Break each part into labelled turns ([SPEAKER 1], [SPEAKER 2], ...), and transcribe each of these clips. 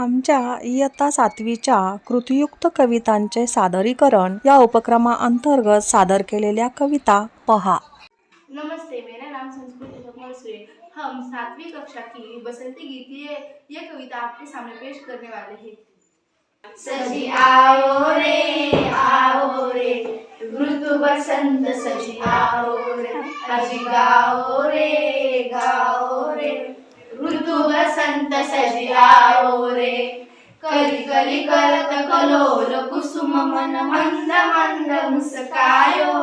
[SPEAKER 1] आमच्या इयत्ता सातवीच्या कृतियुक्त कवितांचे सादरीकरण या उपक्रमाअंतर्गत सादर केलेल्या कविता पहा.
[SPEAKER 2] नमस्ते मेरा नाम संस्कृत हम सातवीं कक्षा की बसंती गीत ये कविता आपके सामने पेश करने वाले हैं। सजी आओ रे आओ रे ऋतु बसंत सजी आओ रे अजी गाओ रे गाओ रे ऋतु बसंत सजी आओ कली कली करत कलोल कुसुम मन मंद मंद मुस्कायो.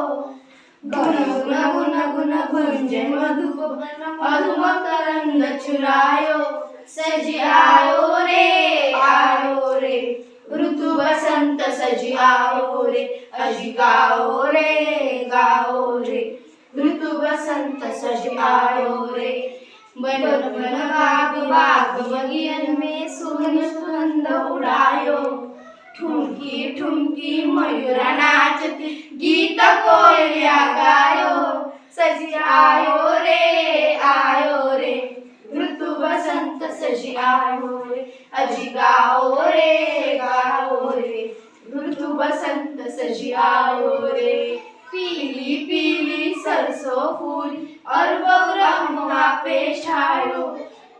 [SPEAKER 2] गुण गुण गुण गुण गुंजे मधुप मधुम करंद चुरायो. सजी आयो रे आयो रे. ऋतु बसंत सजी आओ रे. अजी गाओ रे गाओ रे. ऋतु बसंत सजी आयो रे. बन बन बाग बाग बगियन में सुगन सुगंध उड़ायो। ठुमकी ठुमकी मयूरा नाचती गीत कोयलिया गायो सजी आयो रे आयो रे ऋतु बसंत सजी आयो रे। अजी गाओ रे गाओ रे ऋतु बसंत सजी आयो रे। पीली पीली सरसों फूल और बौरा पे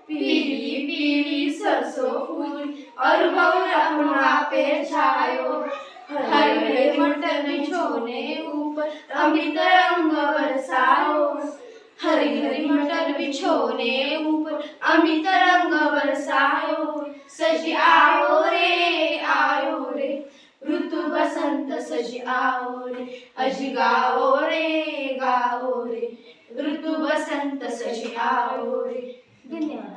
[SPEAKER 2] पीली पीली सरसों फूल, और बौरा पे छायो हरे मटर बिछोने ऊपर, अमित रंग बरसायो। हरी हरी मटर बिछोने ऊपर, अमित रंग बरसायो। सजी आओ रे आओ रे, ऋतु बसंत सजी आओ रे। अजी गाओ रे गाओ रे। ऋतु बसंत सजी आओ धन्यवाद।